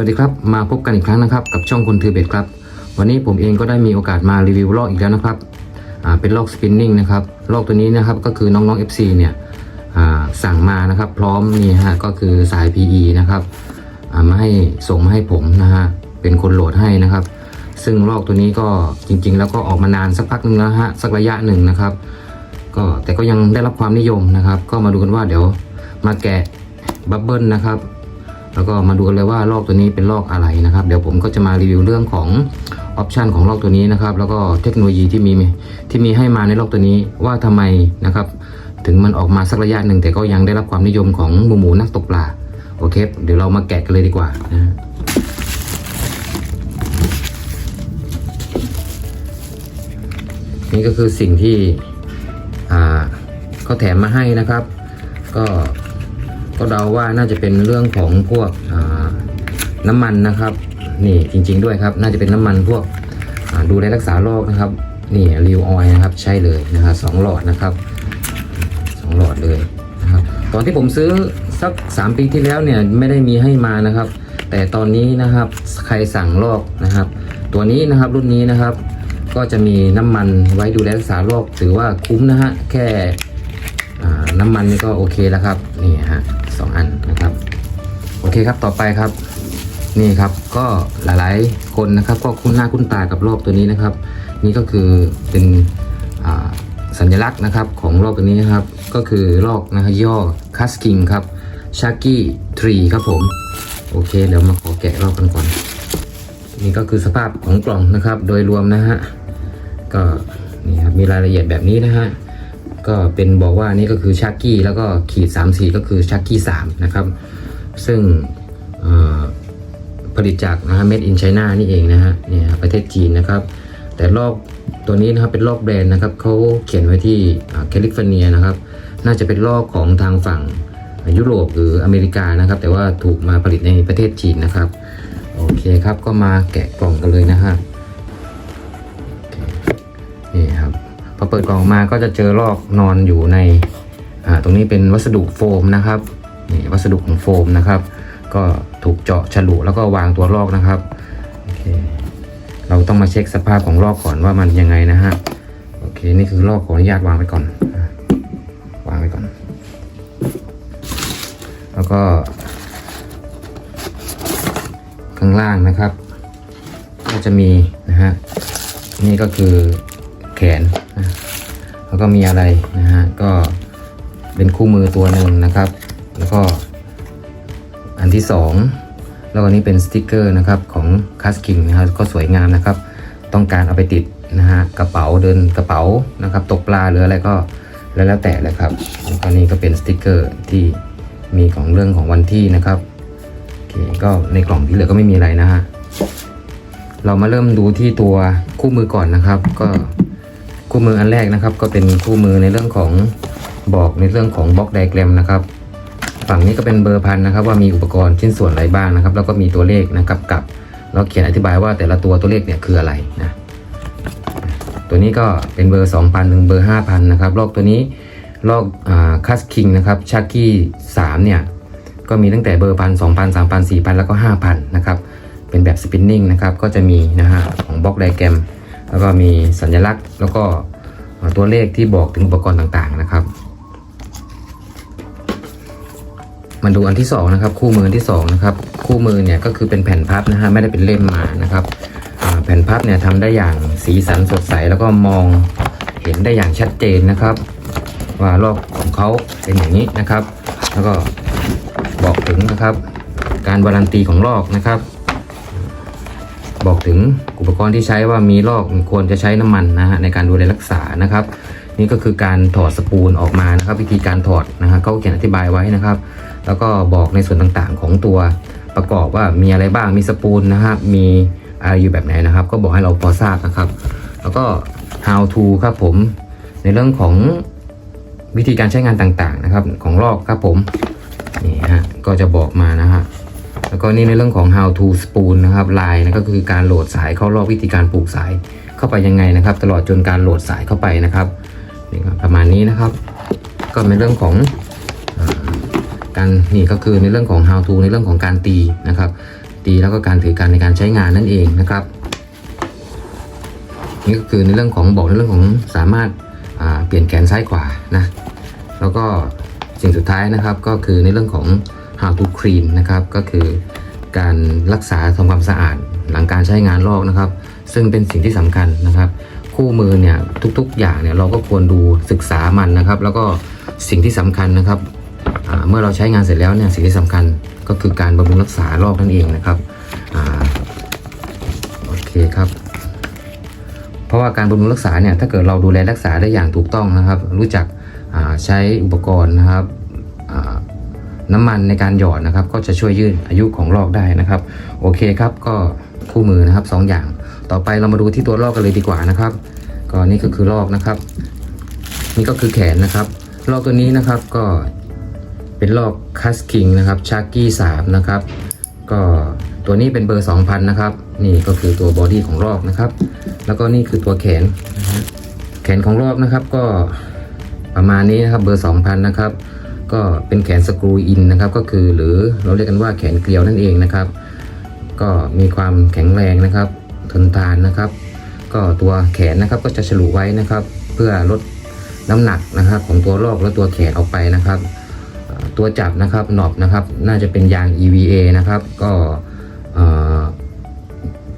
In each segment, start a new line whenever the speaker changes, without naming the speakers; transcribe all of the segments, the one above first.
วัสดีครับ มาพบกันอีกครั้งนะครับ กับช่องคนถือเบ็ดครับ วันนี้ผมเองก็ได้มีโอกาสมารีวิวลอกอีกแล้วนะครับเป็นลอกสปินนิ่งนะครับลอกตัวนี้นะครับก็คือน้องๆ FC เนี่ยสั่งมานะครับพร้อมนี่ฮะก็คือสาย PE นะครับมาให้ส่งมาให้ผมนะฮะเป็นคนโหลดให้นะครับ ซึ่งลอกตัวนี้ก็จริง ๆ แล้วก็ออกมานานสักพักหนึ่งแล้วฮะสักระยะหนึ่งนะครับ ก็แต่ก็ยังได้รับความนิยมนะครับ ก็มาดูกันว่าเดี๋ยวมาแกะบับเบิลนะครับ แล้วก็มาดูกันเลยว่าลอกตัวนี้เป็นลอกอะไรนะครับ เดี๋ยวผมก็จะมารีวิวเรื่องของออปชันของลอกตัวนี้นะครับ แล้วก็เทคโนโลยีที่มีที่มีให้มาในลอกตัวนี้ว่าทำไมนะครับ ถึงมันออกมาสักระยะหนึ่งแต่ก็ยังได้รับความนิยมของหมูหมูนักตกปลาโอเค เดี๋ยวเรามาแกะกันเลยดีกว่านะนี่ก็คือสิ่งที่เขาแถมมาให้นะครับ ก็ ก็เดาว่าน่าจะเป็นเรื่องของพวกน้ำมันนะครับนี่จริง ๆด้วยครับ น่าจะเป็นน้ำมันพวกดูแลรักษาโรคนะครับนี่ริวออยนะครับใช่เลยนะครับสองหลอดนะครับสองหลอดเลยนะครับตอนที่ผมซื้อสัก 3 ปีที่แล้วเนี่ยไม่ได้มีให้มานะครับ แต่ตอนนี้นะครับใครสั่งลอกนะครับ ตัวนี้นะครับรุ่นนี้นะครับ ก็จะมีน้ำมันไว้ดูแลรักษาโรคถือว่าคุ้มนะฮะแค่น้ำมันนี่ก็โอเคแล้วครับ เคครับต่อไปครับ นี่ครับก็หลายๆคนนะครับ ก็คุ้นหน้าคุ้นตากับรอบตัวนี้นะครับ นี่ก็คือเป็นสัญลักษณ์นะครับของรอบตัวนี้นะครับ ก็คือลอกนะครับย่อคัสกิงครับชากี้ทรีครับผม โอเคเดี๋ยวมาขอแกะรอบกันก่อน นี่ก็คือสภาพของกล่องนะครับ โดยรวมนะฮะก็นี่ครับมีรายละเอียดแบบนี้นะฮะก็เป็นบอกว่านี่ก็คือชักกี้แล้วก็ขีด 3 4 ก็คือชักกี้3นะครับ ซึ่งผลิตจากนะฮะ made in China นี่เองนะฮะเนี่ยประเทศจีนนะครับ แต่ลอกตัวนี้นะครับเป็นลอกแบรนด์นะครับเขาเขียนไว้ที่แคลิฟอร์เนียนะครับ น่าจะเป็นลอกของทางฝั่งยุโรปหรืออเมริกานะครับ แต่ว่าถูกมาผลิตในประเทศจีนนะครับ โอเคครับก็มาแกะกล่องกันเลยนะฮะนี่ครับพอเปิดกล่องมาก็จะเจอลอกนอนอยู่ในตรงนี้เป็นวัสดุโฟมนะครับ นี่วัสดุของโฟมนะครับ ก็ถูกเจาะฉลุแล้วก็วางตัวลอกนะครับโอเคเราต้องมาเช็คสภาพของลอกก่อนว่ามันยังไงนะฮะโอเคนี่คือลอกขออนุญาตวางไปก่อน วางไปก่อน แล้วก็ ข้างล่างนะครับ ก็จะมีนะฮะนี่ก็คือแขนแล้วก็มีอะไรนะฮะก็เป็นคู่มือตัวหนึ่งนะครับ แล้วก็อันที่สองแล้วก็นี้เป็นสติกเกอร์นะครับของคัสคิงนะครับก็สวยงามนะครับ ต้องการเอาไปติดนะฮะกระเป๋าเดินกระเป๋านะครับ ตกปลาหรืออะไรก็แล้วแล้วแต่เลยครับแล้วก็นี่ก็เป็นสติกเกอร์ที่มีของเรื่องของวันที่นะครับโอเคก็ในกล่องที่เหลือก็ไม่มีอะไรนะฮะเรามาเริ่มดูที่ตัวคู่มือก่อนนะครับ ก็คู่มืออันแรกนะครับ ก็เป็นคู่มือในเรื่องของบอกในเรื่องของบล็อกไดแกรมนะครับ ฝั่งนี้ก็เป็นเบอร์พันนะครับว่ามีอุปกรณ์ชิ้นส่วนอะไรบ้างนะครับ แล้วก็มีตัวเลขนะครับกับแล้วเขียนอธิบายว่าแต่ละตัวตัวเลขเนี่ยคืออะไรนะตัวนี้ก็เป็นเบอร์ 2,000ถึงเบอร์ 5,000 นะครับลอกตัวนี้ลอกคัสคิงนะครับชักกี้3เนี่ยก็มีตั้งแต่เบอร์พันสองพันสามพันสี่พันแล้วก็ห้าพันนะครับเป็นแบบสปินนิ่งนะครับก็จะมีนะฮะของบล็อกไดแกรมแล้วก็มีสัญลักษณ์ แล้วก็ตัวเลขที่บอกถึงอุปกรณ์ต่างๆนะครับ มาดูอันที่สองนะครับคู่มืออันที่สองนะครับคู่มือเนี่ยก็คือเป็นแผ่นพับนะฮะไม่ได้เป็นเล่มมานะครับแผ่นพับเนี่ยทำได้อย่างสีสันสดใสแล้วก็มองเห็นได้อย่างชัดเจนนะครับ ว่าลอกของเขาเป็นอย่างนี้นะครับ แล้วก็บอกถึงนะครับ การวารันตีของลอกนะครับ บอกถึงอุปกรณ์ที่ใช้ว่ามีลอกควรจะใช้น้ำมันนะฮะในการดูแลรักษานะครับ นี่ก็คือการถอดสปูลออกมานะครับ วิธีการถอดนะฮะเขาเขียนอธิบายไว้นะครับ แล้วก็บอกในส่วนต่างๆของตัวประกอบว่ามีอะไรบ้างมีสปูลนะครับมีอะไรอยู่แบบไหนนะครับ ก็บอกให้เราพอทราบนะครับ แล้วก็ how to ครับผม ในเรื่องของวิธีการใช้งานต่างๆนะครับ ของลอกครับผมนี่ฮะก็จะบอกมานะฮะแล้วก็นี่ในเรื่องของ how to spool นะครับลายนะก็คือการโหลดสายเข้ารอบวิธีการปลูกสายเข้าไปยังไงนะครับ ตลอดจนการโหลดสายเข้าไปนะครับนี่ประมาณนี้นะครับ ก็ในเรื่องของ การนี่ก็คือในเรื่องของ how to ในเรื่องของการตีนะครับ ตีแล้วก็การถือการในการใช้งานนั่นเองนะครับ นี่ก็คือในเรื่องของบอกในเรื่องของสามารถาเปลี่ยนแขนซ้ายขวานะแล้วก็สิ่งสุดท้ายนะครับก็คือในเรื่องของ how to clean นะครับก็คือการรักษาทำความสะอาดหลังการใช้งานลอกนะครับ ซึ่งเป็นสิ่งที่สำคัญนะครับ คู่มือเนี่ยทุกๆอย่างเนี่ยเราก็ควรดูศึกษามันนะครับ แล้วก็สิ่งที่สำคัญนะครับ เมื่อเราใช้งานเสร็จแล้วเนี่ยสิ่งที่สำคัญก็คือการบำรุงรักษาลอกนั่นเองนะครับอโอเคครับ เพราะว่าการบำรุงรักษาเนี่ยถ้าเกิดเราดูแลรักษาได้อย่างถูกต้องนะครับ รู้จักใช้อุปกรณ์นะครับน้ำมันในการหยอดนะครับ ก็จะช่วยยืดอายุของลอกได้นะครับ โอเคครับก็คู่มือนะครับสองอย่าง ต่อไปเรามาดูที่ตัวลอกกันเลยดีกว่านะครับ ก็นี่ก็คือลอกนะครับ นี่ก็คือแขนนะครับลอกตัวนี้นะครับก็ เป็นลอกคัสคิงนะครับชาร์กี้สามนะครับ ก็ตัวนี้เป็นเบอร์ 2000 นะครับ นี่ก็คือตัวบอดี้ของลอกนะครับ แล้วก็นี่คือตัวแขนนะฮะแขนของลอกนะครับก็ประมาณนี้นะครับเบอร์ 2000 นะครับ ก็เป็นแขนสกรูอินนะครับก็คือหรือเราเรียกกันว่าแขนเกลียวนั่นเองนะครับ ก็มีความแข็งแรงนะครับทนทานนะครับ ก็ตัวแขนนะครับก็จะฉลุไว้นะครับ เพื่อลดน้ำหนักนะครับ ของตัวลอกและตัวแขนออกไปนะครับ ตัวจับนะครับหนอบนะครับ น่าจะเป็นยาง EVA นะครับ ก็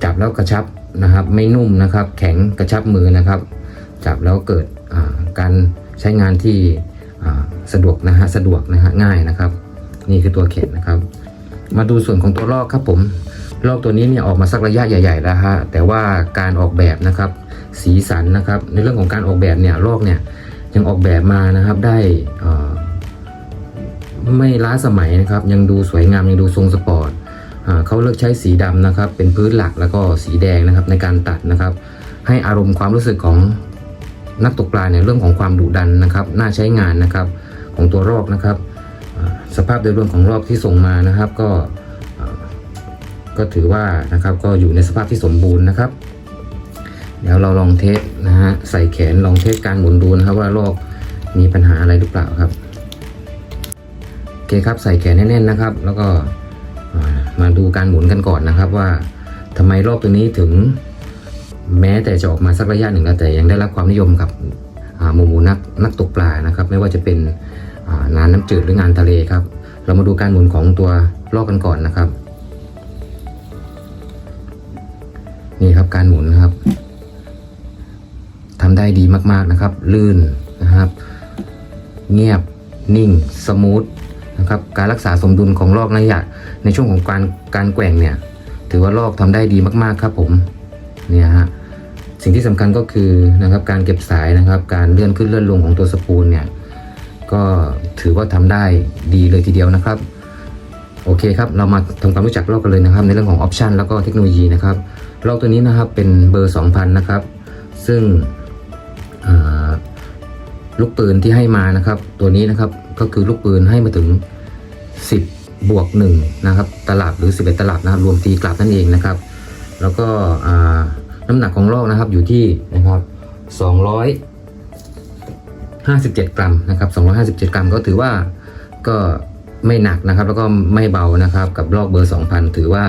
จับแล้วกระชับนะครับ ไม่นุ่มนะครับ แข็งกระชับมือนะครับ จับแล้วเกิดการใช้งานที่สะดวกนะฮะสะดวกนะฮะง่ายนะครับ นี่คือตัวแขนนะครับ มาดูส่วนของตัวลอกครับผมลอกตัวนี้เนี่ยออกมาสักระยะใหญ่ๆแล้วฮะแต่ว่าการออกแบบนะครับ สีสันนะครับ ในเรื่องของการออกแบบเนี่ยลอกเนี่ยยังออกแบบมานะครับได้อ่อ ไม่ล้าสมัยนะครับ ยังดูสวยงามยังดูทรงสปอร์ตเขาเลือกใช้สีดำนะครับ เป็นพื้นหลักแล้วก็สีแดงนะครับในการตัดนะครับ ให้อารมณ์ความรู้สึกของนักตกปลาเนี่ยเรื่องของความดุดันนะครับ น่าใช้งานนะครับของตัวรอกนะครับ สภาพโดยรวมของรอบที่ส่งมานะครับ ก็ก็ถือว่านะครับก็อยู่ในสภาพที่สมบูรณ์นะครับ เดี๋ยวเราลองเทสนะฮะใส่แขนลองเทสการหมุนดูนะครับว่ารอบมีปัญหาอะไรหรือเปล่าครับ เคครับใส่แขนแน่นๆนะครับ แล้วก็มาดูการหมุนกันก่อนนะครับว่าทำไมรอบตัวนี้ถึงแม้แต่จะออกมาสักระยะหนึ่งแล้วแต่ยังได้รับความนิยมกับหมู่หมูนักนักตกปลานะครับ ไม่ว่าจะเป็นงานน้ำจืดหรืองานทะเลครับ เรามาดูการหมุนของตัวลอกกันก่อนนะครับ นี่ครับการหมุนนะครับทำได้ดีมากๆนะครับ ลื่นนะครับ เงียบนิ่ง สมูท นะครับการรักษาสมดุลของลอกระยะในช่วงของการการแกว่งเนี่ยถือว่าลอกทำได้ดีมากๆครับผมเนี่ยฮะสิ่งที่สำคัญก็คือนะครับการเก็บสายนะครับ การเลื่อนขึ้นเลื่อนลงของตัวสปูลเนี่ยก็ถือว่าทำได้ดีเลยทีเดียวนะครับโอเคครับ เรามาทำความรู้จักลอกกันเลยนะครับ ในเรื่องของออปชันแล้วก็เทคโนโลยีนะครับลอกตัวนี้นะครับเป็นเบอร์ 2000 นะครับ ซึ่งลูกปืนที่ให้มานะครับ ตัวนี้นะครับก็คือลูกปืนให้มาถึง 10 บวก1นะครับตลับหรือ 11 ตลับนะครับรวมตีกลับนั่นเองนะครับ แล้วก็น้ำหนักของลอกนะครับอยู่ที่นะครับ257 กรัมนะครับ257 กรัมก็ถือว่าก็ไม่หนักนะครับ แล้วก็ไม่เบานะครับกับลอกเบอร์ 2,000 ถือว่า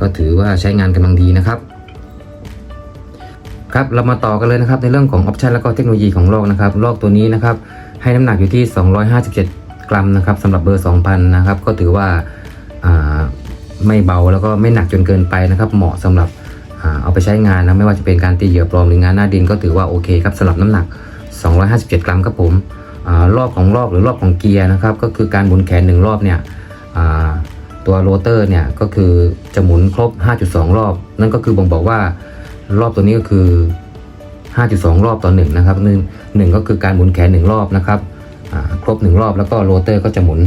ก็ถือว่าใช้งานกำลังดีนะครับครับเรามาต่อกันเลยนะครับในเรื่องของออปชันแล้วก็เทคโนโลยีของลอกนะครับลอกตัวนี้นะครับให้น้ำหนักอยู่ที่ 257 กรัมนะครับสำหรับเบอร์ 2,000 นะครับ ก็ถือว่าาไม่เบาแล้วก็ไม่หนักจนเกินไปนะครับ เหมาะสำหรับเอาไปใช้งานนะไม่ว่าจะเป็นการตีเหยื่อปลอมหรืองานหน้าดินก็ถือว่าโอเคครับสำหรับน้ำหนัก 257 กรัมครับผมอรอบของรอบหรือรอบของเกียร์นะครับ ก็คือการหมุนแขนหนึ่งรอบเนี่ยตัวโรเตอร์เนี่ยก็คือจะหมุนครบ 5.2 รอบ นั่นก็คือบ่งบอกว่ารอบตัวนี้ก็คือ 5.2 รอบต่อหนึ่งนะครับหนึ่งหนึ่งก็คือการหมุนแขนหนึ่งรอบนะครับ ครบหนึ่งรอบแล้วก็โรเตอร์ก็จะหมุน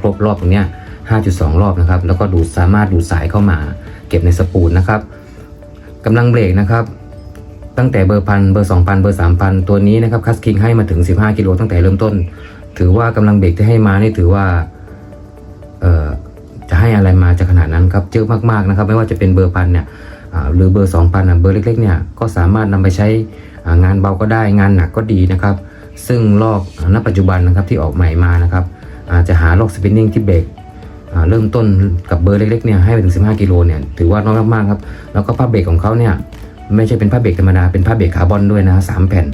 ครบรอบตรงเนี้ย5.2 รอบนะครับ แล้วก็ดูดสามารถดูดสายเข้ามา เก็บในสปูลนะครับกำลังเบรกนะครับตั้งแต่เบอร์พันเบอร์สองพันเบอร์สามพันตัวนี้นะครับคัสคิงให้มาถึง 15 กิโลตั้งแต่เริ่มต้น ถือว่ากำลังเบรกที่ให้มานี่ถือว่าจะให้อะไรมาจะขนาดนั้นครับเยอะมากๆนะครับ ไม่ว่าจะเป็นเบอร์พันเนี่ยหรือเบอร์สองพันเบอร์เล็กๆเนี่ยก็สามารถนำไปใช้งานเบาก็ได้งานหนักก็ดีนะครับ ซึ่งลอกณปัจจุบันนะครับที่ออกใหม่มานะครับอาจจะหาลอกสปินนิ่งที่เบรกเริ่มต้นกับเบอร์เล็กๆเนี่ยให้ไปถึง 15 กิโลเนี่ยถือว่าน้อยมากๆครับ แล้วก็ผ้าเบรกของเขาเนี่ยไม่ใช่เป็นผ้าเบรกธรรมดา เป็นผ้าเบรกคาร์บอนด้วยนะสามแผ่น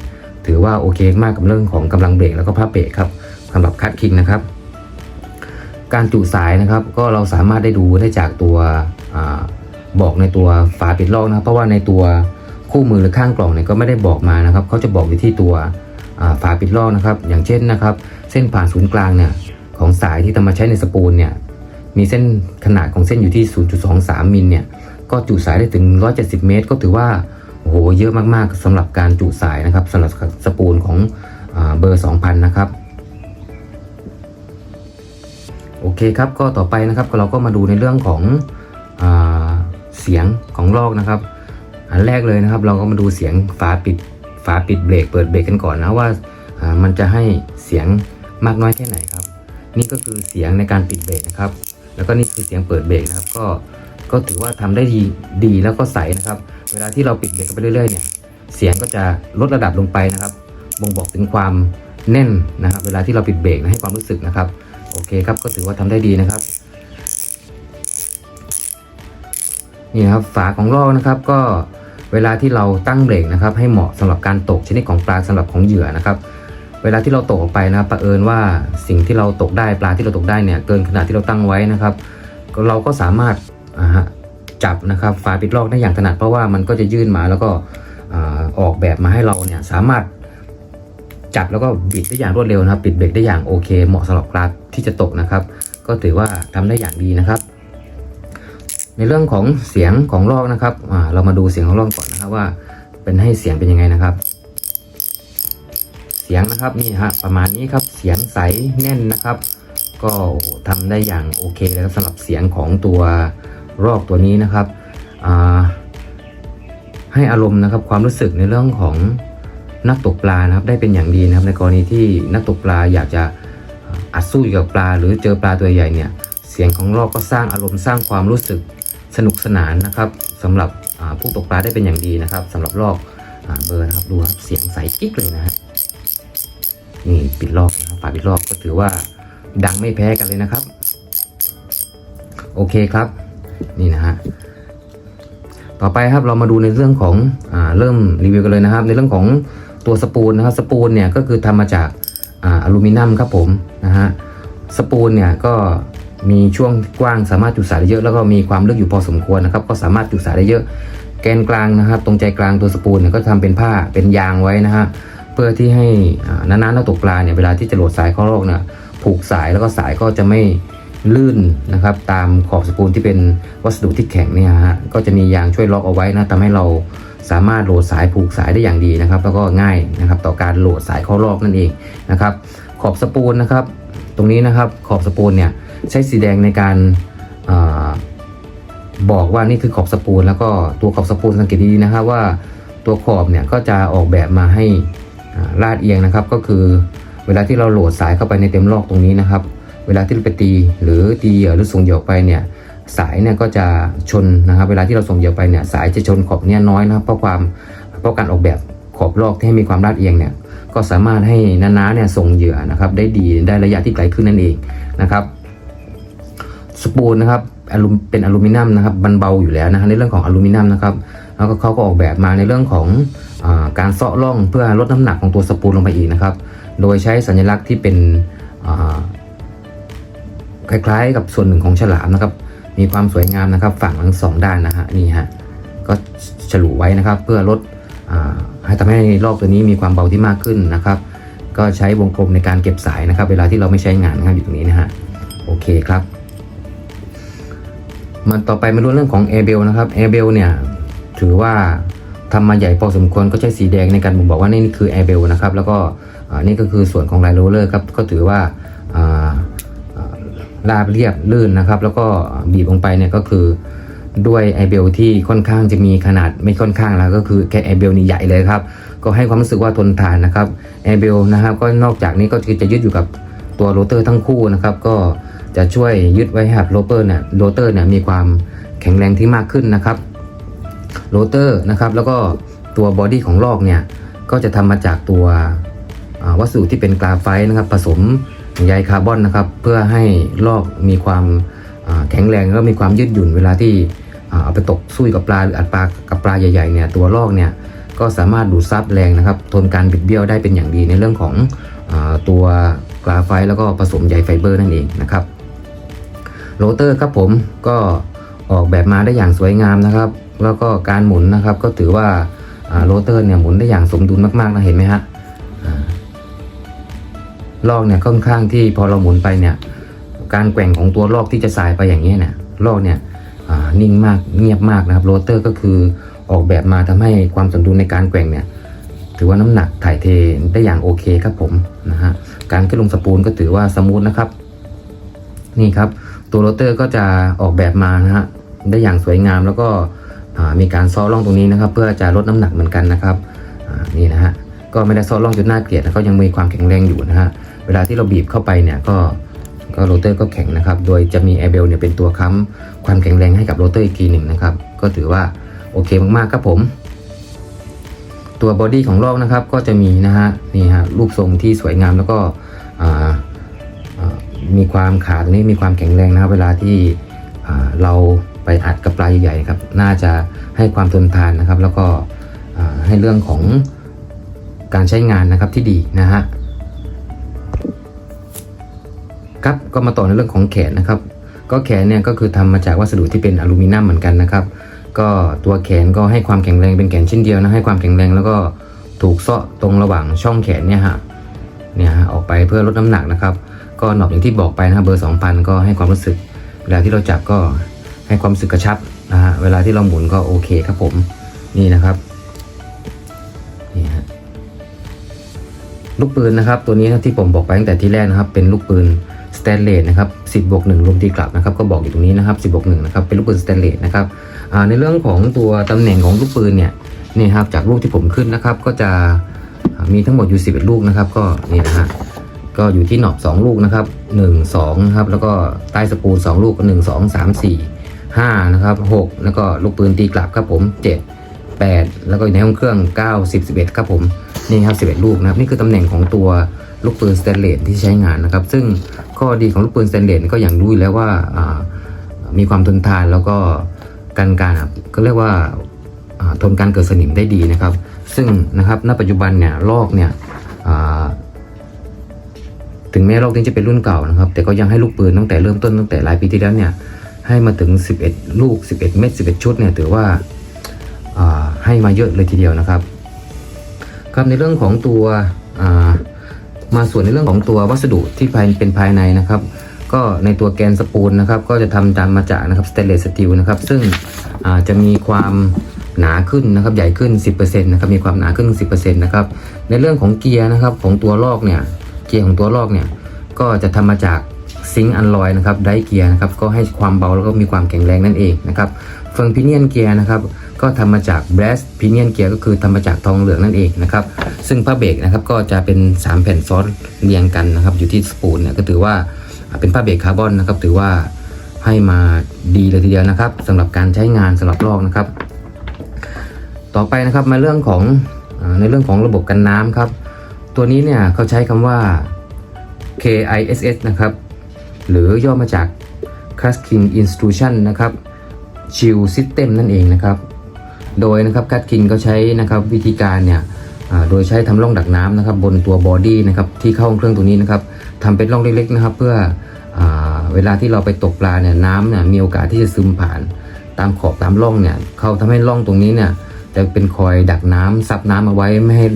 ถือว่าโอเคมากกับเรื่องของกำลังเบรกแล้วก็ผ้าเบรกครับสำหรับคัดคิงนะครับ การจุสายนะครับก็เราสามารถได้ดูได้จากตัวอบอกในตัวฝาปิดลอกนะเพราะว่าในตัวคู่มือหรือข้างกล่องเนี่ยก็ไม่ได้บอกมานะครับเขาจะบอกอยู่ที่ตัว ฝาปิดลอกนะครับ อย่างเช่นนะครับ เส้นผ่านศูนย์กลางเนี่ยของสายที่ทำมาใช้ในสปูลเนี่ยมีเส้นขนาดของเส้นอยู่ที่ 0.23 มิลเนี่ยก็จุสายได้ถึง 170 เมตร ก็ถือว่าโอ้โหเยอะมากๆสำหรับการจุสายนะครับสำหรับสปูลของอเบอร์ 2,000 นะครับโอเคครับก็ต่อไปนะครับเราก็มาดูในเรื่องของอเสียงของลอกนะครับ อันแรกเลยนะครับ เราก็มาดูเสียงฝาปิด ฝาปิดเบรกเปิดเบรกกันก่อนนะว่ามันจะให้เสียงมากน้อยแค่ไหนครับ นี่ก็คือเสียงในการปิดเบรกนะครับ แล้วก็นี่คือเสียงเปิดเบรกนะครับก็ก็ถือว่าทำได้ดีดีแล้วก็ใสนะครับ เวลาที่เราปิดเบรกไปเรื่อยๆเนี่ยเสียงก็จะลดระดับลงไปนะครับ บ่งบอกถึงความแน่นนะครับ เวลาที่เราปิดเบรกนะให้ความรู้สึกนะครับ โอเคครับก็ถือว่าทำได้ดีนะครับนี่ครับฝาของลอกนะครับก็ เวลาที่เราตั้งเบรกนะครับ ให้เหมาะสำหรับการตกชนิดของปลาสำหรับของเหยื่อนะครับ เวลาที่เราตกออกไปนะครับประเอิญว่าสิ่งที่เราตกได้ปลาที่เราตกได้เนี่ยเกินขนาดที่เราตั้งไว้นะครับ เราก็สามารถจับนะครับฝาปิดลอกได้อย่างถนัดเพราะว่ามันก็จะยื่นมาแล้วก็อออกแบบมาให้เราเนี่ยสามารถจับแล้วก็บิดได้อย่างรวดเร็วนะครับ ปิดเบรกได้อย่างโอเค เหมาะสำหรับปลาที่จะตกนะครับ ก็ถือว่าทำได้อย่างดีนะครับ ในเรื่องของเสียงของลอกนะครับเรามาดูเสียงของลอกก่อนนะครับว่า เป็นให้เสียงเป็นยังไงนะครับ เสียงนะครับนี่ฮะประมาณนี้ครับเสียงใสแน่นนะครับ ก็โอ้โหทำได้อย่างโอเคเลยครับสำหรับเสียงของตัวรอกตัวนี้นะครับให้อารมณ์นะครับความรู้สึกในเรื่องของนักตกปลานะครับได้เป็นอย่างดีนะครับในกรณีที่นักตกปลาอยากจะอัดสู้อยู่กับปลา หรือเจอปลาตัวใหญ่เนี่ยเสียงของรอกก็สร้างอารมณ์สร้างความรู้สึก สนุกสนานนะครับสำหรับผู้ตกปลาได้เป็นอย่างดีนะครับสำหรับรอกอเบอร์นะครับดูครับเสียงใสกิ๊กเลยนะฮะนี่ปิดรอบนะครับฝาปิดรอบก็ถือว่าดังไม่แพ้กันเลยนะครับ โอเคครับนี่นะฮะต่อไปครับเรามาดูในเรื่องของอเริ่มรีวิวกันเลยนะครับ ในเรื่องของตัวสปูลนะครับสปูลเนี่ยก็คือทำมาจากอาอลูมิเนียมครับผมนะฮะสปูลเนี่ยก็ มีช่วงกว้างสามารถจุสายได้เยอะ แล้วก็มีความลึกอยู่พอสมควรนะครับ ก็สามารถจุสายได้เยอะ แกนกลางนะครับ ตรงใจกลางตัวสปูลเนี่ยก็ทำเป็นผ้าเป็นยางไว้นะฮะเพื่อที่ให้นานๆเราตกปลาเนี่ยเวลาที่จะโหลดสายเข้าโลกเนี่ยผูกสายแล้วก็สายก็จะไม่ลื่นนะครับ ตามขอบสปูลที่เป็นวัสดุที่แข็งเนี่ยฮะก็จะมียางช่วยล็อกเอาไว้นะทำให้เราสามารถโหลดสายผูกสายได้อย่างดีนะครับ แล้วก็ง่ายนะครับต่อการโหลดสายเข้ารอบนั่นเองนะครับ ขอบสปูลนะครับ ตรงนี้นะครับขอบสปูลเนี่ย ใช้สีแดงในการอบอกว่านี่คือขอบสปูลแล้วก็ตัวขอบสปูลสังเกตดีนะครับว่าตัวขอบเนี่ยก็จะออกแบบมาให้อ่าลาดเอียงนะครับ ก็คือเวลาที่เราโหลดสายเข้าไปในเต็มลอกตรงนี้นะครับ เวลาที่เราไปตีหรือตีเหยื่อหรือส่งเหยื่อไปเนี่ยสายเนี่ยก็จะชนนะครับ เวลาที่เราส่งเหยื่อไปเนี่ยสายจะชนขอบเนี่ยน้อยนะครับเพราะความเพราะการออกแบบขอบลอกที่ให้มีความลาดเอียงเนี่ยก็สามารถให้นาๆเนี่ยส่งเหยื่อนะครับ ได้ดีได้ระยะที่ไกลขึ้นนั่นเองนะครับ สปูลนะครับอลูเป็นอลูมิเนียมนะครับมันเบาอยู่แล้วนะฮะในเรื่องของอลูมิเนียมนะครับแล้วก็เขาก็ออกแบบมาในเรื่องของอการเซาะร่องเพื่อลดน้ำหนักของตัวสปูลลงไปอีกนะครับ โดยใช้สัญลักษณ์ที่เป็นอ่าคล้ายๆ กับส่วนหนึ่งของฉลามนะครับ มีความสวยงามนะครับ ฝั่งทั้งสองด้านนะฮะนี่ฮะก็ฉลุไว้นะครับ เพื่อลดอให้ทำให้รอบตัวนี้มีความเบาที่มากขึ้นนะครับ ก็ใช้วงกลมในการเก็บสายนะครับ เวลาที่เราไม่ใช้งานนะครับอยู่ตรงนี้นะฮะโอเคครับ มันต่อไปมาดูเรื่องของ a i r b e l นะครับ a i r b e l เนี่ยถือว่าทำมาใหญ่พอสมควรก็ใช้สีแดงในการบ่งบอกว่านี่คือ a i r b e l นะครับแล้วก็นี่ก็คือส่วนของไลโรเลอร์ครับก็ถือว่าอ่าอ่าราบเรียบลื่นนะครับ แล้วก็บีบลงไปเนี่ยก็คือด้วย a i r b e l ที่ค่อนข้างจะมีขนาดไม่ค่อนข้างแล้วก็คือแค่ a i r b e l นี่ใหญ่เลยครับ ก็ให้ความรู้สึกว่าทนทานนะครับ a i r b e l นะครับก็นอกจากนี้ก็คือจะยึดอยู่กับตัวโรเตอร์ทั้งคู่นะครับ ก็ จะช่วยยึดไว้ให้โรเตอร์เนี่ยโรเตอร์เนี่ยมีความแข็งแรงที่มากขึ้นนะครับโรเตอร์นะครับแล้วก็ตัวบอดี้ของลอกเนี่ยก็จะทำมาจากตัววัสดุที่เป็นกราไฟต์นะครับ ผสมใยคาร์บอนนะครับ เพื่อให้ลอกมีความแข็งแรงแล้วมีความยืดหยุ่นเวลาที่เอาไปตกสู้กับปลาหรืออัดปลากับปลาใหญ่ๆเนี่ยตัวลอกเนี่ยก็สามารถดูดซับแรงนะครับ ทนการบิดเบี้ยวได้เป็นอย่างดีในเรื่องของอตัวกราไฟต์แล้วก็ผสมใยไฟเบอร์นั่นเองนะครับ โรเตอร์ครับผมก็ออกแบบมาได้อย่างสวยงามนะครับ แล้วก็การหมุนนะครับก็ถือว่าโรเตอร์เนี่ยหมุนได้อย่างสมดุลมากๆนะเห็นไหมฮะลอกเนี่ยค่อนข้างที่พอเราหมุนไปเนี่ย การแกว่งของตัวลอกที่จะสายไปอย่างนี้เนี่ยลอกเนี่ยนิ่งมากเงียบมากนะครับโรเตอร์ก็คือออกแบบมาทำให้ความสมดุลในการแกว่งเนี่ยถือว่าน้ำหนักถ่ายเทได้อย่างโอเคครับผมนะฮะการขึ้นลงสปูลก็ถือว่าสมูทนะครับ นี่ครับ ตัวโรเตอร์ก็จะออกแบบมานะฮะได้อย่างสวยงามแล้วก็มีการซ้อร่องตรงนี้นะครับ เพื่อจะลดน้ำหนักเหมือนกันนะครับนี่นะฮะก็ไม่ได้ซ้อร่องจนน่าเกลียดนะก็ยังมีความแข็งแรงอยู่นะฮะเวลาที่เราบีบเข้าไปเนี่ยก็ก็โรเตอร์ก็แข็งนะครับ โดยจะมีแอร์เบลเนี่ยเป็นตัวค้ำความแข็งแรงให้กับโรเตอร์อีกทีหนึ่งนะครับ ก็ถือว่าโอเคมากๆครับผม ตัวบอดี้ของลอกนะครับก็จะมีนะฮะนี่ฮะรูปทรงที่สวยงามแล้วก็อ่า มีความขาตรงนี้มีความแข็งแรงนะครับเวลาที่เราไปอัดกับปลายใหญ่ครับ น่าจะให้ความทนทานนะครับ แล้วก็ให้เรื่องของการใช้งานนะครับที่ดีนะฮะครับก็มาต่อในเรื่องของแขนนะครับ ก็แขนเนี่ยก็คือทำมาจากวัสดุที่เป็นอลูมิเนียมเหมือนกันนะครับ ก็ตัวแขนก็ให้ความแข็งแรงเป็นแขนชิ้นเดียวนะให้ความแข็งแรงแล้วก็ถูกเซาะตรงระหว่างช่องแขนเนี่ยฮะเนี่ยฮะออกไปเพื่อลดน้ำหนักนะครับ ก็หนอบอย่างที่บอกไปนะครับเบอร์ 2000 ก็ให้ความรู้สึก เวลาที่เราจับก็ให้ความรู้สึกกระชับนะฮะเวลาที่เราหมุนก็โอเคครับผมนี่นะครับนี่ฮะลูกปืนนะครับ ตัวนี้ที่ผมบอกไปตั้งแต่ที่แรกนะครับ เป็นลูกปืนสแตนเลสนะครับ10บวก1ลมตีกลับนะครับก็บอกอยู่ตรงนี้นะครับ10บวก1นะครับเป็นลูกปืนสแตนเลสนะครับในเรื่องของตัวตำแหน่งของลูกปืนเนี่ยนี่ครับจากลูกที่ผมขึ้นนะครับ ก็จะมีทั้งหมดอยู่ 11 ลูกนะครับ ก็นี่นะฮะ ก็อยู่ที่หนอบ 2 ลูกนะครับ 1 2นะครับแล้วก็ใต้สปูล 2 ลูกก็1 2 3 4 5นะครับ6แล้วก็ลูกปืนตีกลับครับผม 7 8 แล้วก็อยู่ในห้องเครื่อง 9 10 11 ครับผมนี่ครับ 11 ลูกนะครับนี่คือตำแหน่งของตัวลูกปืนสแตนเลสที่ใช้งานนะครับ ซึ่งข้อดีของลูกปืนสแตนเลสก็อย่างรู้อยู่แล้วว่ามีความทนทานแล้วก็กันการก็เรียกว่าทนการเกิดสนิมได้ดีนะครับ ซึ่งนะครับณปัจจุบันเนี่ยลอกเนี่ย ถึงแม้ลอกนี้จะเป็นรุ่นเก่านะครับ แต่ก็ยังให้ลูกปืนตั้งแต่เริ่มต้นตั้งแต่หลายปีที่แล้วเนี่ยให้มาถึง 11 ลูก 11 เม็ด11 ชุดเนี่ยถือว่าาให้มาเยอะเลยทีเดียวนะครับครับในเรื่องของตัวามาส่วนในเรื่องของตัววัสดุที่ภายเป็นภายในนะครับ ก็ในตัวแกนสปูลนะครับก็จะทำตามมาจากนะครับสเตนเลสสตีลนะครับซึ่งจะมีความหนาขึ้นนะครับใหญ่ขึ้น 10%นะครับมีความหนาขึ้น 10%นะครับในเรื่องของเกียร์นะครับของตัวลอกเนี่ย เกียร์ของตัวลอกเนี่ยก็จะทำมาจากซิงค์อันลอยนะครับไดเกียร์นะครับก็ให้ความเบาแล้วก็มีความแข็งแรงนั่นเองนะครับเฟืองพิเนียนเกียร์นะครับก็ทำมาจากแบรสพิเนียนเกียร์ก็คือทำมาจากทองเหลืองนั่นเองนะครับซึ่งผ้าเบรกนะครับก็จะเป็น 3 แผ่นซ้อนเรียงกันนะครับอยู่ที่สปูลเนี่ยก็ถือว่าเป็นผ้าเบรกคาร์บอนนะครับถือว่าให้มาดีเลยทีเดียวนะครับสำหรับการใช้งานสำหรับลอกนะครับ ต่อไปนะครับมาเรื่องของในเรื่องของระบบกันน้ำครับ ตัวนี้เนี่ยเขาใช้คำว่า KISS นะครับ หรือย่อมาจาก Casking Institution นะครับ Chill System นั่นเองนะครับ โดยนะครับ Casking ก็ใช้นะครับวิธีการเนี่ยโดยใช้ทำร่องดักน้ำนะครับบนตัวบอดี้นะครับที่เข้าเครื่องตัวนี้นะครับทำเป็นร่องเล็กๆนะครับ เพื่ออเวลาที่เราไปตกปลาเนี่ยน้ำเนี่ยมีโอกาสที่จะซึมผ่าน ตามขอบตามร่องเนี่ยเขาทำให้ร่องตรงนี้เนี่ย จะเป็นคอยดักน้ำซับน้ำเอาไว้ไม่ให้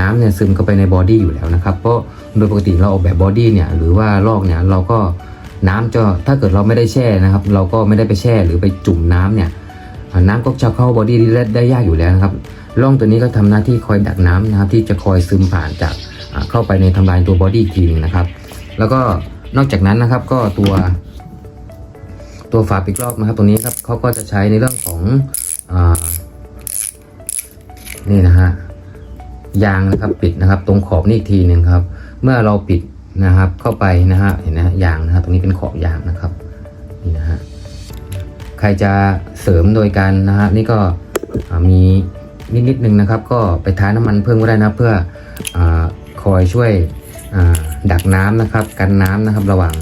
น้ำเนี่ยซึมเข้าไปในบอดี้อยู่แล้วนะครับเพราะโดยปกติเราออกแบบบอดี้เนี่ยหรือว่าลอกเนี่ยเราก็น้ำจะถ้าเกิดเราไม่ได้แช่นะครับ เราก็ไม่ได้ไปแช่หรือไปจุ่มน้ำเนี่ยน้ำก็จะเข้าบอดี้ได้ยากอยู่แล้วนะครับร่องตัวนี้ก็ทำหน้าที่คอยดักน้ำนะครับ ที่จะคอยซึมผ่านจากเข้าไปในทำลายตัวบอดี้อีกทีนึงนะครับ แล้วก็นอกจากนั้นนะครับก็ตัวตัวฝาปิดรอบนะครับตรงนี้ครับเขาก็จะใช้ในเรื่องของอ นี่นะฮะยางนะครับปิดนะครับ ตรงขอบนี่ทีหนึ่งครับ เมื่อเราปิดนะครับเข้าไปนะฮะเห็นนะยางนะครับตรงนี้เป็นขอบยางนะครับนี่นะฮะใครจะเสริมโดยการนะฮะนี่ก็มีนิดนิดนึงนะครับ ก็ไปท้าน้ำมันเพิ่มก็ได้นะเพื่ออคอยช่วยดักน้ำนะครับกันน้ำนะครับระหว่าง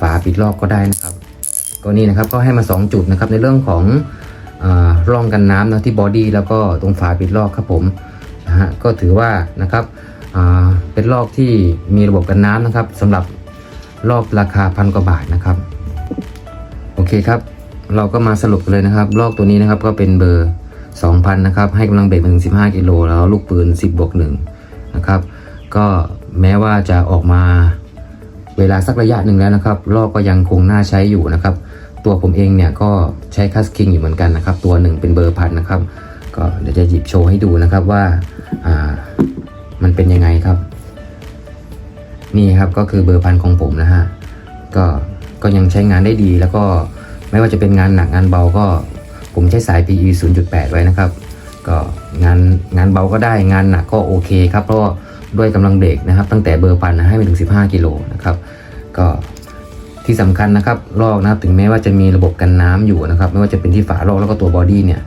ฝาปิดรอบก็ได้นะครับก็นี่นะครับก็ให้มา 2 จุดนะครับในเรื่องของ ร่องกันน้ำนะที่บอดี้แล้วก็ตรงฝาปิดลอกครับผมนะฮะก็ถือว่านะครับเป็นลอกที่มีระบบกันน้ำนะครับสำหรับลอกราคาพันกว่าบาทนะครับโอเคครับ เราก็มาสรุปกันเลยนะครับ ลอกตัวนี้นะครับก็เป็นเบอร์ 2,000 นะครับ ให้กำลังเบรกถึง15 กิโลแล้วลูกปืน 10บวก1นะครับ ก็แม้ว่าจะออกมาเวลาสักระยะหนึ่งแล้วนะครับ ลอกก็ยังคงน่าใช้อยู่นะครับ ตัวผมเองเนี่ยก็ใช้คัสคิงอยู่เหมือนกันนะครับ ตัวหนึ่งเป็นเบอร์พันนะครับ ก็เดี๋ยวจะหยิบโชว์ให้ดูนะครับว่ามันเป็นยังไงครับ นี่ครับก็คือเบอร์พันของผมนะฮะก็ก็ยังใช้งานได้ดีแล้วก็ไม่ว่าจะเป็นงานหนักงานเบาก็ผมใช้สาย PE 0.8 ไว้นะครับ ก็งานงานเบาก็ได้งานหนักก็โอเคครับ เพราะว่าด้วยกำลังเบรกนะครับ ตั้งแต่เบอร์พันนะให้ไปถึง 15 กิโลนะครับ ก็ ที่สำคัญนะครับลอกนะครับถึงแม้ว่าจะมีระบบกันน้ำอยู่นะครับ ไม่ว่าจะเป็นที่ฝาลอกแล้วก็ตัวบอดี้เนี่ย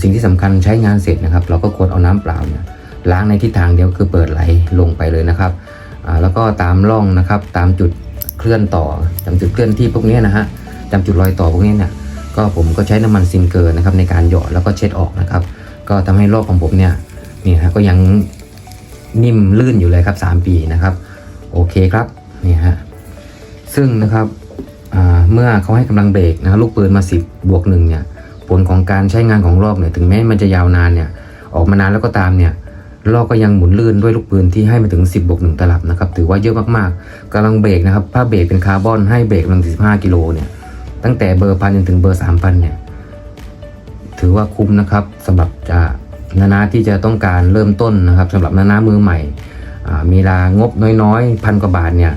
สิ่งที่สำคัญใช้งานเสร็จนะครับ เราก็ควรเอาน้ำเปล่าเนี่ยล้างในทิศทางเดียวคือเปิดไหลลงไปเลยนะครับแล้วก็ตามร่องนะครับ ตามจุดเคลื่อนต่อตามจุดเคลื่อนที่พวกนี้นะฮะตามจุดรอยต่อพวกนี้เนี่ยก็ผมก็ใช้น้ำมันซิงเกอร์นะครับในการหยอดแล้วก็เช็ดออกนะครับ ก็ทำให้ลอกของผมเนี่ยนี่ฮะก็ยังนิ่มลื่นอยู่เลยครับ 3 ปีนะครับ โอเคครับนี่ฮะ ซึ่งนะครับเมื่อเขาให้กำลังเบรกนะลูกปืนมา 10 บวกหนึ่งเนี่ยผลของการใช้งานของรอบเนี่ยถึงแม้มันจะยาวนานเนี่ยออกมานานแล้วก็ตามเนี่ยลอกก็ยังหมุนลื่นด้วยลูกปืนที่ให้มาถึง 10บวกหนึ่งตลับนะครับถือว่าเยอะมากๆกำลังเบรกนะครับผ้าเบรกเป็นคาร์บอนให้เบรกกำลัง15กิโลเนี่ยตั้งแต่เบอร์พันจนถึงเบอร์3,000เนี่ยถือว่าคุ้มนะครับสำหรับจะนานาที่จะต้องการเริ่มต้นนะครับสำหรับนานามือใหม่อ่ามีรางบน้อยๆพันกว่าบาทเนี่ย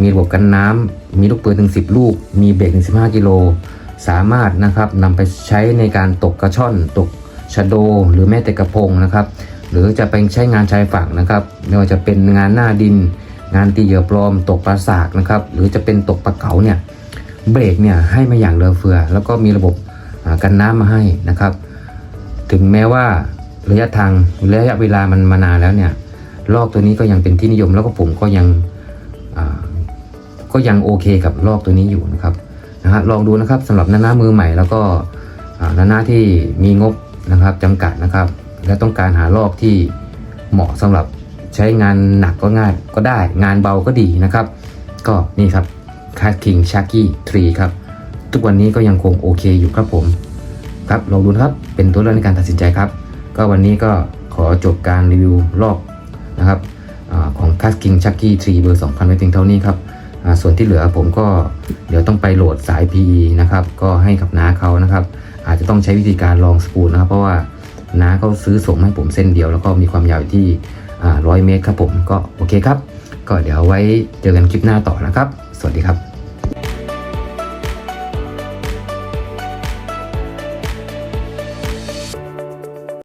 มีระบบกันน้ำมีลูกปืนถึง 10 ลูก มีเบรกถึง 15 กิโล สามารถนะครับนำไปใช้ในการตกกระช่อน ตกชะโด หรือแม้แต่กระพงนะครับ หรือจะไปใช้งานชายฝั่งนะครับไม่ว่าจะเป็นงานหน้าดิน งานตีเหยื่อปลอม ตกปลาสากนะครับ หรือจะเป็นตกปลาเก๋าเนี่ย เบรกเนี่ยให้มาอย่างเหลือเฟือ แล้วก็มีระบบกันน้ำมาให้นะครับ ถึงแม้ว่าระยะทางระยะเวลามันมานานแล้วเนี่ยลอกตัวนี้ก็ยังเป็นที่นิยมแล้วก็ผมก็ยัง ก็ยังโอเคกับลอกตัวนี้อยู่นะครับนะฮะลองดูนะครับสำหรับนานามือใหม่แล้วก็อ่านานาที่มีงบนะครับจำกัดนะครับ และต้องการหาลอกที่เหมาะสำหรับใช้งานหนักก็ง่ายก็ได้ งานเบาก็ดีนะครับ ก็นี่ครับคาคิงชากี้ทรีครับ ทุกวันนี้ก็ยังคงโอเคอยู่ครับผมครับลองดูนะครับเป็นตัวเลือกในการตัดสินใจครับ ก็วันนี้ก็ขอจบการรีวิวรอบนะครับอของ c a s k i n g Chucky 3เบอร์ 2,000 ไว้เพียงเท่านี้ครับ ส่วนที่เหลือผมก็เดี๋ยวต้องไปโหลดสาย PE นะครับ ก็ให้กับน้าเขานะครับ อาจจะต้องใช้วิธีการลองสปูลนะครับ เพราะว่าน้าเขาซื้อส่งให้ผมเส้นเดียว แล้วก็มีความยาวที่ร้อยเมตรครับผมก็โอเคครับ ก็เดี๋ยวไว้เจอกันคลิปหน้าต่อนะครับ สวัสดีครับ